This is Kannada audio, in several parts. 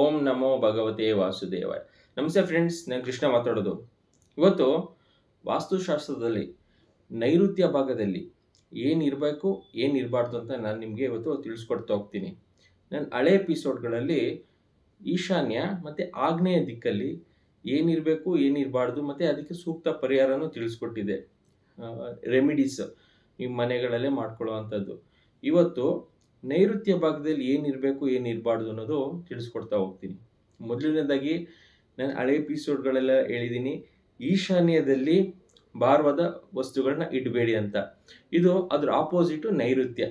ಓಂ ನಮೋ ಭಗವತೆ ವಾಸುದೇವಾಯ. ನಮಸ್ತೆ ಫ್ರೆಂಡ್ಸ್ ನಾನು ಕೃಷ್ಣ ಮಾತಾಡೋದು. ಇವತ್ತು ವಾಸ್ತುಶಾಸ್ತ್ರದಲ್ಲಿ ನೈಋತ್ಯ ಭಾಗದಲ್ಲಿ ಏನಿರಬೇಕು ಏನಿರಬಾರ್ದು ಅಂತ ನಾನು ನಿಮಗೆ ಇವತ್ತು ತಿಳಿಸ್ಕೊಡ್ತಾ ಹೋಗ್ತೀನಿ. ನಾನು ಹಳೆ ಎಪಿಸೋಡ್ಗಳಲ್ಲಿ ಈಶಾನ್ಯ ಮತ್ತು ಆಗ್ನೇಯ ದಿಕ್ಕಲ್ಲಿ ಏನಿರಬೇಕು ಏನಿರಬಾರ್ದು ಮತ್ತು ಅದಕ್ಕೆ ಸೂಕ್ತ ಪರಿಹಾರನೂ ತಿಳಿಸ್ಕೊಟ್ಟಿದೆ. ರೆಮಿಡೀಸ್ ನಿಮ್ಮ ಮನೆಗಳಲ್ಲೇ ಮಾಡ್ಕೊಳ್ಳುವಂಥದ್ದು. ಇವತ್ತು ನೈಋತ್ಯ ಭಾಗದಲ್ಲಿ ಏನಿರಬೇಕು ಏನಿರಬಾರ್ದು ಅನ್ನೋದು ತಿಳಿಸ್ಕೊಡ್ತಾ ಹೋಗ್ತೀನಿ. ಮೊದಲನೇದಾಗಿ ನಾನು ಹಳೆ ಎಪಿಸೋಡ್ಗಳೆಲ್ಲ ಹೇಳಿದ್ದೀನಿ ಈಶಾನ್ಯದಲ್ಲಿ ಭಾರವಾದ ವಸ್ತುಗಳನ್ನ ಇಡಬೇಡಿ ಅಂತ. ಇದು ಅದರ ಆಪೋಸಿಟು ನೈಋತ್ಯ.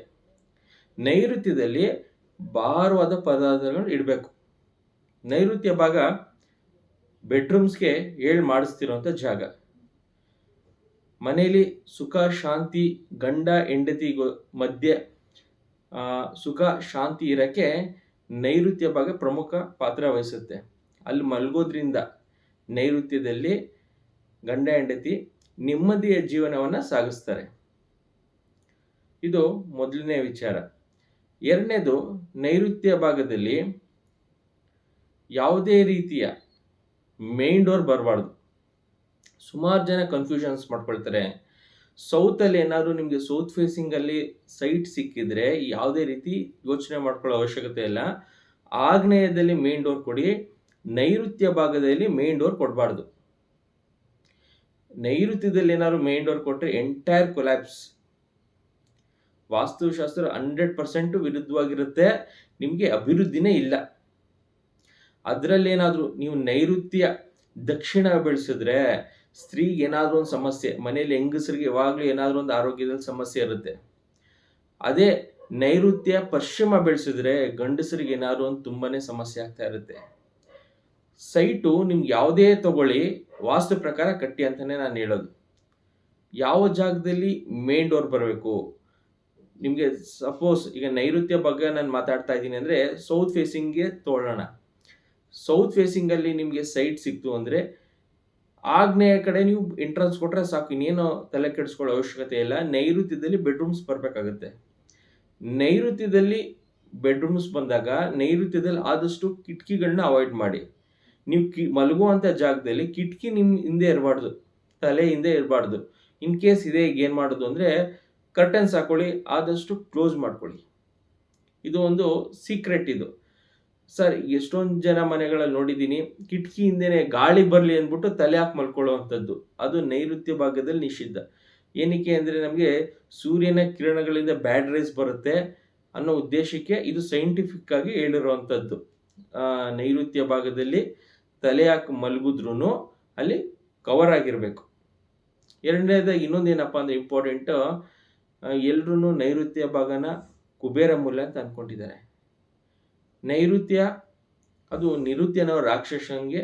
ನೈಋತ್ಯದಲ್ಲಿ ಭಾರವಾದ ಪದಾರ್ಥಗಳನ್ನ ಇಡಬೇಕು. ನೈಋತ್ಯ ಭಾಗ ಬೆಡ್ರೂಮ್ಸ್ಗೆ ಏಳು ಮಾಡಿಸ್ತಿರೋಂಥ ಜಾಗ. ಮನೆಯಲ್ಲಿ ಸುಖ, ಶಾಂತಿ, ಗಂಡ ಹೆಂಡತಿ ಮಧ್ಯೆ ಸುಖ, ಶಾಂತಿ ಇರೋಕ್ಕೆ ನೈಋತ್ಯ ಭಾಗ ಪ್ರಮುಖ ಪಾತ್ರ ವಹಿಸುತ್ತೆ. ಅಲ್ಲಿ ಮಲಗೋದ್ರಿಂದ ನೈಋತ್ಯದಲ್ಲಿ ಗಂಡ, ಹೆಂಡತಿ ನೆಮ್ಮದಿಯ ಜೀವನವನ್ನು ಸಾಗಿಸ್ತಾರೆ. ಇದು ಮೊದಲನೇ ವಿಚಾರ. ಎರಡನೇದು, ನೈಋತ್ಯ ಭಾಗದಲ್ಲಿ ಯಾವುದೇ ರೀತಿಯ ಮೇನ್ ಡೋರ್ ಬರಬಾರ್ದು. ಸುಮಾರು ಜನ ಕನ್ಫ್ಯೂಷನ್ಸ್ ಮಾಡ್ಕೊಳ್ತಾರೆ. ಸೌತಲ್ಲಿ ಏನಾದರೂ ನಿಮಗೆ ಸೌತ್ ಫೇಸಿಂಗಲ್ಲಿ ಸೈಟ್ ಸಿಕ್ಕಿದ್ರೆ ಯಾವುದೇ ರೀತಿ ಯೋಚನೆ ಮಾಡ್ಕೊಳ್ಳೋ ಅವಶ್ಯಕತೆ ಇಲ್ಲ. ಆಗ್ನೇಯದಲ್ಲಿ ಮೇನ್ ಡೋರ್ ಕೊಡಿ, ನೈಋತ್ಯ ಭಾಗದಲ್ಲಿ ಮೇನ್ ಡೋರ್ ಕೊಡಬಾರ್ದು. ನೈಋತ್ಯದಲ್ಲಿ ಏನಾದ್ರು ಮೇನ್ ಡೋರ್ ಕೊಟ್ಟರೆ ಎಂಟೈರ್ ಕೊಲ್ಯಾಪ್ಸ್ ವಾಸ್ತುಶಾಸ್ತ್ರ ಹಂಡ್ರೆಡ್ ಪರ್ಸೆಂಟ್ ವಿರುದ್ಧವಾಗಿರುತ್ತೆ, ನಿಮಗೆ ಅಭಿವೃದ್ಧಿನೇ ಇಲ್ಲ. ಅದರಲ್ಲಿ ಏನಾದರೂ ನೀವು ನೈಋತ್ಯ ದಕ್ಷಿಣ ಬೆಳೆಸಿದ್ರೆ ಸ್ತ್ರೀಗೆ ಏನಾದರೂ ಒಂದು ಸಮಸ್ಯೆ, ಮನೆಯಲ್ಲಿ ಹೆಂಗಸರಿಗೆ ಯಾವಾಗಲೂ ಏನಾದರೂ ಒಂದು ಆರೋಗ್ಯದಲ್ಲಿ ಸಮಸ್ಯೆ ಇರುತ್ತೆ. ಅದೇ ನೈಋತ್ಯ ಪಶ್ಚಿಮ ಬೆಳೆಸಿದ್ರೆ ಗಂಡಸರಿಗೆ ಏನಾದರೂ ಒಂದು ತುಂಬಾನೇ ಸಮಸ್ಯೆ ಆಗ್ತಾ ಇರುತ್ತೆ. ಸೈಟು ನಿಮ್ಗೆ ಯಾವುದೇ ತಗೊಳ್ಳಿ, ವಾಸ್ತು ಪ್ರಕಾರ ಕಟ್ಟಿ ಅಂತಾನೆ ನಾನು ಹೇಳೋದು. ಯಾವ ಜಾಗದಲ್ಲಿ ಮೇನ್ ಡೋರ್ ಬರಬೇಕು? ನಿಮಗೆ ಸಪೋಸ್ ಈಗ ನೈಋತ್ಯ ಬಗ್ಗೆ ನಾನು ಮಾತಾಡ್ತಾ ಇದ್ದೀನಿ ಅಂದರೆ ಸೌತ್ ಫೇಸಿಂಗ್ಗೆ ತೊಗೊಳ್ಳೋಣ ಸೌತ್ ಫೇಸಿಂಗಲ್ಲಿ ನಿಮಗೆ ಸೈಟ್ ಸಿಕ್ತು ಅಂದರೆ ಆಗ್ನೇಯ ಕಡೆ ನೀವು ಎಂಟ್ರೆನ್ಸ್ ಕೊಟ್ಟರೆ ಸಾಕು, ಇನ್ನೇನು ತಲೆ ಕೆಡಿಸ್ಕೊಳ್ಳೋ ಅವಶ್ಯಕತೆ ಇಲ್ಲ. ನೈಋತ್ಯದಲ್ಲಿ ಬೆಡ್ರೂಮ್ಸ್ ಬರಬೇಕಾಗುತ್ತೆ. ನೈಋತ್ಯದಲ್ಲಿ ಬೆಡ್ರೂಮ್ಸ್ ಬಂದಾಗ ನೈಋತ್ಯದಲ್ಲಿ ಆದಷ್ಟು ಕಿಟಕಿಗಳನ್ನ ಅವಾಯ್ಡ್ ಮಾಡಿ. ನೀವು ಕಿ ಮಲಗುವಂಥ ಜಾಗದಲ್ಲಿ ಕಿಟಕಿ ನಿಮ್ಮ ಹಿಂದೆ ಇರಬಾರ್ದು, ತಲೆ ಹಿಂದೆ ಇರಬಾರ್ದು. ಇನ್ ಕೇಸ್ ಇದೆ ಏನು ಮಾಡೋದು ಅಂದರೆ ಕರ್ಟನ್ಸ್ ಹಾಕೊಳ್ಳಿ, ಆದಷ್ಟು ಕ್ಲೋಸ್ ಮಾಡ್ಕೊಳ್ಳಿ. ಇದು ಒಂದು ಸೀಕ್ರೆಟ್ ಇದು. ಸರ್, ಎಷ್ಟೊಂದು ಜನ ಮನೆಗಳಲ್ಲಿ ನೋಡಿದ್ದೀನಿ, ಕಿಟಕಿ ಹಿಂದೆನೆ ಗಾಳಿ ಬರಲಿ ಅಂದ್ಬಿಟ್ಟು ತಲೆ ಹಾಕಿ ಮಲ್ಕೊಳ್ಳುವಂಥದ್ದು. ಅದು ನೈಋತ್ಯ ಭಾಗದಲ್ಲಿ ನಿಷಿದ್ಧ. ಏನಕ್ಕೆ ಅಂದರೆ ನಮಗೆ ಸೂರ್ಯನ ಕಿರಣಗಳಿಂದ ಬ್ಯಾಡ್ ರೈಸ್ ಬರುತ್ತೆ ಅನ್ನೋ ಉದ್ದೇಶಕ್ಕೆ ಇದು ಸೈಂಟಿಫಿಕ್ ಆಗಿ ಹೇಳಿರುವಂಥದ್ದು. ನೈಋತ್ಯ ಭಾಗದಲ್ಲಿ ತಲೆ ಹಾಕಿ ಮಲಗಿದ್ರೂ ಅಲ್ಲಿ ಕವರ್ ಆಗಿರಬೇಕು. ಎರಡನೇದಾಗಿ ಇನ್ನೊಂದೇನಪ್ಪ ಅಂದರೆ ಇಂಪಾರ್ಟೆಂಟು ಎಲ್ರೂ ನೈಋತ್ಯ ಭಾಗನ ಕುಬೇರ ಮೂಲೆ ಅಂತ ಅಂದ್ಕೊಂಡಿದ್ದಾರೆ ನೈಋತ್ಯ, ಅದು ನಿರುತ್ಯನ ರಾಕ್ಷಸಂಗೆ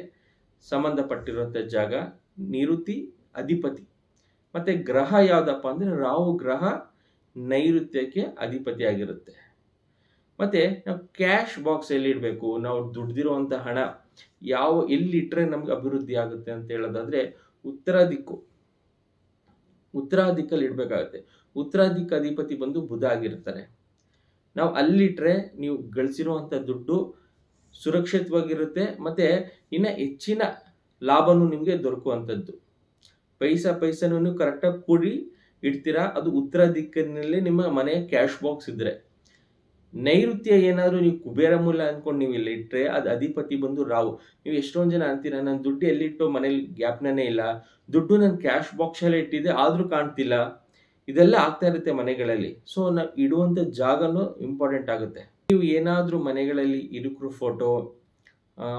ಸಂಬಂಧಪಟ್ಟಿರುವಂಥ ಜಾಗ ನಿರುತಿ, ಅಧಿಪತಿ. ಮತ್ತು ಗ್ರಹ ಯಾವುದಪ್ಪ ಅಂದರೆ ರಾಹು ಗ್ರಹ ನೈಋತ್ಯಕ್ಕೆ ಅಧಿಪತಿ ಆಗಿರುತ್ತೆ. ಮತ್ತು ನಾವು ಕ್ಯಾಶ್ ಬಾಕ್ಸ್ ಎಲ್ಲಿಡಬೇಕು ನಾವು ದುಡ್ದಿರುವಂಥ ಹಣ ಯಾವ ಎಲ್ಲಿಟ್ಟರೆ ನಮ್ಗೆ ಅಭಿವೃದ್ಧಿ ಆಗುತ್ತೆ ಅಂತ ಹೇಳೋದಾದರೆ ಉತ್ತರ ದಿಕ್ಕು. ಉತ್ತರ ದಿಕ್ಕಲ್ಲಿ ಇಡಬೇಕಾಗುತ್ತೆ. ಉತ್ತರ ದಿಕ್ಕು ಅಧಿಪತಿ ಬಂದು ಬುಧ ಆಗಿರ್ತಾರೆ. ನಾವು ಅಲ್ಲಿಟ್ರೆ ನೀವು ಗಳಿಸಿರುವಂಥ ದುಡ್ಡು ಸುರಕ್ಷಿತವಾಗಿರುತ್ತೆ ಮತ್ತು ಇನ್ನು ಹೆಚ್ಚಿನ ಲಾಭನೂ ನಿಮಗೆ ದೊರಕುವಂಥದ್ದು. ಪೈಸಾ ಪೈಸನೂ ಕರೆಕ್ಟಾಗಿ ಕೂಡಿ ಇಡ್ತೀರಾ? ಅದು ಉತ್ತರ ದಿಕ್ಕಿನಲ್ಲಿ ನಿಮ್ಮ ಮನೆ ಕ್ಯಾಶ್ ಬಾಕ್ಸ್ ಇದ್ದರೆ ನೈಋತ್ಯ ಏನಾದರೂ ನೀವು ಕುಬೇರ ಮೂಲ ಅಂದ್ಕೊಂಡು ನೀವು ಇಲ್ಲಿ ಇಟ್ಟರೆ ಅದು ಅಧಿಪತಿ ಬಂದು ರಾವು ನೀವು ಎಷ್ಟೊಂದು ಜನ ಅಂತೀರಾ? ನಾನು ದುಡ್ಡು ಎಲ್ಲಿಟ್ಟು ಮನೇಲಿ ಗ್ಯಾಪ್ನೇ ಇಲ್ಲ. ದುಡ್ಡು ನಾನು ಕ್ಯಾಶ್ ಬಾಕ್ಸಲ್ಲೇ ಇಟ್ಟಿದೆ ಆದರೂ ಕಾಣ್ತಿಲ್ಲ. ಇದೆಲ್ಲ ಆಗ್ತಾ ಇರುತ್ತೆ ಮನೆಗಳಲ್ಲಿ. ಸೊ ನಾವು ಇಡುವಂಥ ಜಾಗನೂ ಇಂಪಾರ್ಟೆಂಟ್ ಆಗುತ್ತೆ. ನೀವು ಏನಾದರೂ ಮನೆಗಳಲ್ಲಿ ಇರುಕರು ಫೋಟೋ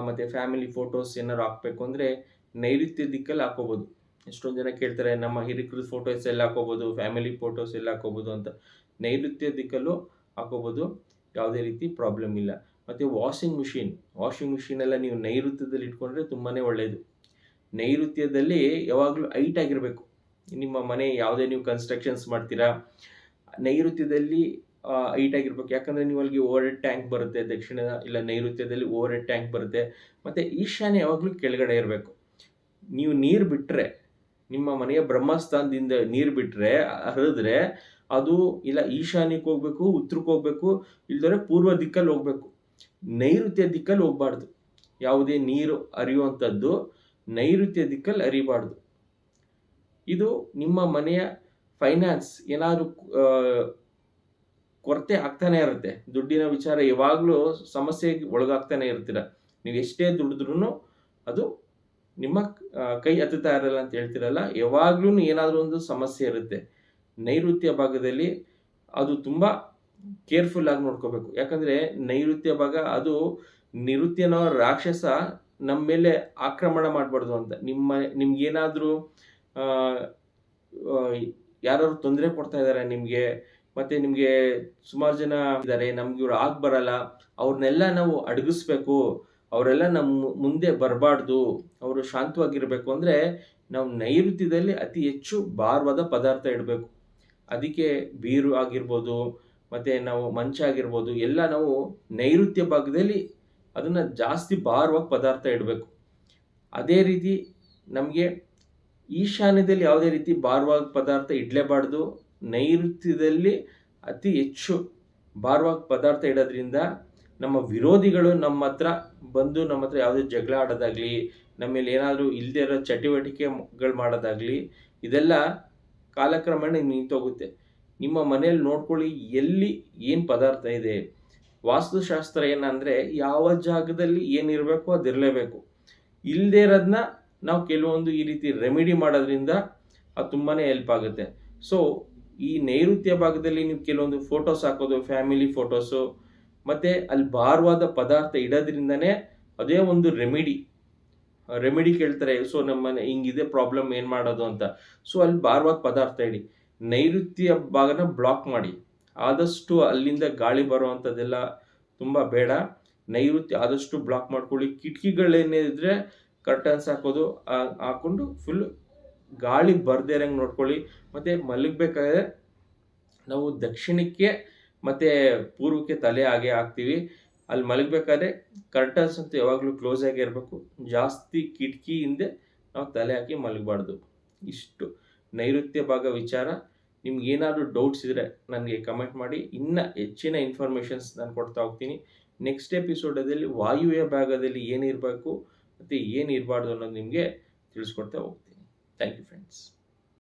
ಮತ್ತು ಫ್ಯಾಮಿಲಿ ಫೋಟೋಸ್ ಏನಾದ್ರು ಹಾಕ್ಬೇಕು ಅಂದರೆ ನೈಋತ್ಯ ದಿಕ್ಕಲ್ಲಿ ಹಾಕೋಬೋದು ಎಷ್ಟೊಂದು ಜನ ಕೇಳ್ತಾರೆ, ನಮ್ಮ ಹಿರಿಕರ ಫೋಟೋಸ್ ಎಲ್ಲ ಹಾಕೋಬೋದು ಫ್ಯಾಮಿಲಿ ಫೋಟೋಸ್ ಎಲ್ಲ ಹಾಕೋಬೋದು ಅಂತ. ನೈಋತ್ಯ ದಿಕ್ಕಲ್ಲೂ ಹಾಕೋಬೋದು ಯಾವುದೇ ರೀತಿ ಪ್ರಾಬ್ಲಮ್ ಇಲ್ಲ. ಮತ್ತು ವಾಷಿಂಗ್ ಮಿಷಿನ್ ವಾಷಿಂಗ್ ಮಿಷಿನೆಲ್ಲ ನೀವು ನೈಋತ್ಯದಲ್ಲಿ ಇಟ್ಕೊಂಡ್ರೆ ತುಂಬಾ ಒಳ್ಳೆಯದು ನೈಋತ್ಯದಲ್ಲಿ ಯಾವಾಗಲೂ ಹೈಟ್ ಆಗಿರಬೇಕು. ನಿಮ್ಮ ಮನೆ ಯಾವುದೇ ನೀವು ಕನ್ಸ್ಟ್ರಕ್ಷನ್ಸ್ ಮಾಡ್ತೀರಾ, ನೈಋತ್ಯದಲ್ಲಿ ಹೈಟ್ ಆಗಿರ್ಬೇಕು. ಯಾಕಂದರೆ ನೀವು ಅಲ್ಲಿಗೆ ಓವರ್ ಹೆಡ್ ಟ್ಯಾಂಕ್ ಬರುತ್ತೆ, ದಕ್ಷಿಣ ಇಲ್ಲ ನೈಋತ್ಯದಲ್ಲಿ ಓವರ್ ಹೆಡ್ ಟ್ಯಾಂಕ್ ಬರುತ್ತೆ. ಮತ್ತು ಈಶಾನ್ಯ ಯಾವಾಗಲೂ ಕೆಳಗಡೆ ಇರಬೇಕು. ನೀವು ನೀರು ಬಿಟ್ಟರೆ ನಿಮ್ಮ ಮನೆಯ ಬ್ರಹ್ಮಸ್ಥಾನದಿಂದ ನೀರು ಬಿಟ್ಟರೆ ಹರಿದ್ರೆ, ಅದು ಇಲ್ಲ ಈಶಾನ್ಯಕ್ಕೆ ಹೋಗ್ಬೇಕು, ಉತ್ತರಕ್ಕೆ ಹೋಗ್ಬೇಕು ಇಲ್ದರೆ ಪೂರ್ವ ದಿಕ್ಕಲ್ಲಿ ಹೋಗ್ಬೇಕು. ನೈಋತ್ಯ ದಿಕ್ಕಲ್ಲಿ ಹೋಗ್ಬಾರ್ದು. ಯಾವುದೇ ನೀರು ಹರಿಯುವಂಥದ್ದು ನೈಋತ್ಯ ದಿಕ್ಕಲ್ಲಿ ಹರಿಬಾರ್ದು. ಇದು ನಿಮ್ಮ ಮನೆಯ ಫೈನಾನ್ಸ್ ಏನಾದರೂ ಕೊರತೆ ಆಗ್ತಾನೆ ಇರುತ್ತೆ. ದುಡ್ಡಿನ ವಿಚಾರ ಯಾವಾಗಲೂ ಸಮಸ್ಯೆಗೆ ಒಳಗಾಗ್ತಾನೆ ಇರ್ತೀರ. ನೀವು ಎಷ್ಟೇ ದುಡಿದ್ರೂ ಅದು ನಿಮ್ಮ ಕೈ ಹತ್ತುತ್ತಾ ಇರಲ್ಲ ಅಂತ ಹೇಳ್ತಿರಲ್ಲ. ಯಾವಾಗ್ಲೂ ಏನಾದರೂ ಒಂದು ಸಮಸ್ಯೆ ಇರುತ್ತೆ. ನೈಋತ್ಯ ಭಾಗದಲ್ಲಿ ಅದು ತುಂಬ ಕೇರ್ಫುಲ್ ಆಗಿ ನೋಡ್ಕೋಬೇಕು. ಯಾಕಂದ್ರೆ ನೈಋತ್ಯ ಭಾಗ ಅದು ನಿರುತ್ಯನೋ ರಾಕ್ಷಸ ನಮ್ಮ ಮೇಲೆ ಆಕ್ರಮಣ ಮಾಡಬಾರ್ದು ಅಂತ. ನಿಮ್ಮ, ನಿಮ್ಗೇನಾದರೂ ಯಾರು ತೊಂದರೆ ಕೊಡ್ತಾ ಇದ್ದಾರೆ ನಿಮಗೆ, ಮತ್ತೆ ನಿಮಗೆ ಸುಮಾರು ಜನ ಇದ್ದಾರೆ ನಮ್ಗೆ ಇವ್ರು ಆಗ ಬರಲ್ಲ ಅವ್ರನ್ನೆಲ್ಲ ನಾವು ಅಡಗಿಸ್ಬೇಕು, ಅವರೆಲ್ಲ ನಮ್ಮ ಮುಂದೆ ಬರಬಾರ್ದು, ಅವರು ಶಾಂತವಾಗಿರಬೇಕು ಅಂದ್ರೆ ನಾವು ನೈಋತ್ಯದಲ್ಲಿ ಅತಿ ಹೆಚ್ಚು ಭಾರವಾದ ಪದಾರ್ಥ ಇಡಬೇಕು. ಅದಕ್ಕೆ ಬೀರು ಆಗಿರ್ಬೋದು, ಮತ್ತೆ ನಾವು ಮಂಚ ಆಗಿರ್ಬೋದು, ಎಲ್ಲ ನಾವು ನೈಋತ್ಯ ಭಾಗದಲ್ಲಿ ಅದನ್ನ ಜಾಸ್ತಿ ಭಾರವಾಗಿ ಪದಾರ್ಥ ಇಡಬೇಕು. ಅದೇ ರೀತಿ ನಮಗೆ ಈಶಾನ್ಯದಲ್ಲಿ ಯಾವುದೇ ರೀತಿ ಭಾರವಾಗಿ ಪದಾರ್ಥ ಇಡಲೇಬಾರ್ದು. ನೈಋತ್ಯದಲ್ಲಿ ಅತಿ ಹೆಚ್ಚು ಭಾರವಾಗಿ ಪದಾರ್ಥ ಇಡೋದ್ರಿಂದ ನಮ್ಮ ವಿರೋಧಿಗಳು ನಮ್ಮ ಹತ್ರ ಬಂದು ನಮ್ಮ ಹತ್ರ ಯಾವುದೇ ಜಗಳ ಆಡೋದಾಗಲಿ ನಮ್ಮ ಮೇಲೆ ಏನಾದರೂ ಇಲ್ಲದೆ ಇರೋ ಚಟುವಟಿಕೆಗಳು ಮಾಡೋದಾಗಲಿ, ಇದೆಲ್ಲ ಕಾಲಕ್ರಮೇಣ ನಿಂತೋಗುತ್ತೆ. ನಿಮ್ಮ ಮನೆಯಲ್ಲಿ ನೋಡ್ಕೊಳ್ಳಿ ಎಲ್ಲಿ ಏನು ಪದಾರ್ಥ ಇದೆ. ವಾಸ್ತುಶಾಸ್ತ್ರ ಏನಂದರೆ ಯಾವ ಜಾಗದಲ್ಲಿ ಏನಿರಬೇಕು ಅದಿರಲೇಬೇಕು. ಇಲ್ಲದೇ ಇರೋದನ್ನ ನಾವು ಕೆಲವೊಂದು ಈ ರೀತಿ ರೆಮಿಡಿ ಮಾಡೋದ್ರಿಂದ ಅದು ತುಂಬಾ ಹೆಲ್ಪ್ ಆಗುತ್ತೆ. ಸೊ ಈ ನೈಋತ್ಯ ಭಾಗದಲ್ಲಿ ನೀವು ಕೆಲವೊಂದು ಫೋಟೋಸ್ ಹಾಕೋದು ಫ್ಯಾಮಿಲಿ ಫೋಟೋಸು ಮತ್ತು ಅಲ್ಲಿ ಭಾರವಾದ ಪದಾರ್ಥ ಇಡೋದ್ರಿಂದನೇ ಅದೇ ಒಂದು ರೆಮಿಡಿ ರೆಮಿಡಿ ಕೇಳ್ತಾರೆ ಸೊ ನಮ್ಮನೆ ಹಿಂಗಿದೆ ಪ್ರಾಬ್ಲಮ್ ಏನು ಮಾಡೋದು ಅಂತ. ಸೊ ಅಲ್ಲಿ ಭಾರವಾದ ಪದಾರ್ಥ ಇಡಿ. ನೈಋತ್ಯ ಭಾಗನ ಬ್ಲಾಕ್ ಮಾಡಿ. ಆದಷ್ಟು ಅಲ್ಲಿಂದ ಗಾಳಿ ಬರುವಂಥದ್ದೆಲ್ಲ ತುಂಬ ಬೇಡ. ನೈಋತ್ಯ ಆದಷ್ಟು ಬ್ಲಾಕ್ ಮಾಡ್ಕೊಳ್ಳಿ. ಕಿಟಕಿಗಳೇನೇ ಇದ್ರೆ ಕರ್ಟನ್ಸ್ ಹಾಕೋದು ಹಾಕೊಂಡು ಫುಲ್ ಗಾಳಿ ಬರ್ದೇ ಇರಂಗೆ ನೋಡ್ಕೊಳ್ಳಿ. ಮತ್ತೆ ಮಲಗಬೇಕಾದ್ರೆ ನಾವು ದಕ್ಷಿಣಕ್ಕೆ ಮತ್ತೆ ಪೂರ್ವಕ್ಕೆ ತಲೆ ಹಾಗೆ ಹಾಕ್ತೀವಿ. ಅಲ್ಲಿ ಮಲಗಬೇಕಾದ್ರೆ ಕರ್ಟನ್ಸ್ ಅಂತೂ ಯಾವಾಗಲೂ ಕ್ಲೋಸ್ ಆಗಿ ಇರಬೇಕು. ಜಾಸ್ತಿ ಕಿಟಕಿ ಹಿಂದೆ ನಾವು ತಲೆ ಹಾಕಿ ಮಲಗಬಾರ್ದು. ಇಷ್ಟು ನೈಋತ್ಯ ಭಾಗ ವಿಚಾರ. ನಿಮ್ಗೆ ಏನಾದರೂ ಡೌಟ್ಸ್ ಇದ್ದರೆ ನನಗೆ ಕಮೆಂಟ್ ಮಾಡಿ. ಇನ್ನು ಹೆಚ್ಚಿನ ಇನ್ಫಾರ್ಮೇಷನ್ಸ್ ನಾನು ಕೊಡ್ತಾ ಹೋಗ್ತೀನಿ. ನೆಕ್ಸ್ಟ್ ಎಪಿಸೋಡದಲ್ಲಿ ವಾಯುವ್ಯ ಭಾಗದಲ್ಲಿ ಏನಿರಬೇಕು? ಮತ್ತು ಏನು ಇರಬಾರ್ದು ಅನ್ನೋದು ನಿಮಗೆ ತಿಳಿಸ್ಕೊಡ್ತಾ ಹೋಗ್ತೀನಿ. Thank you friends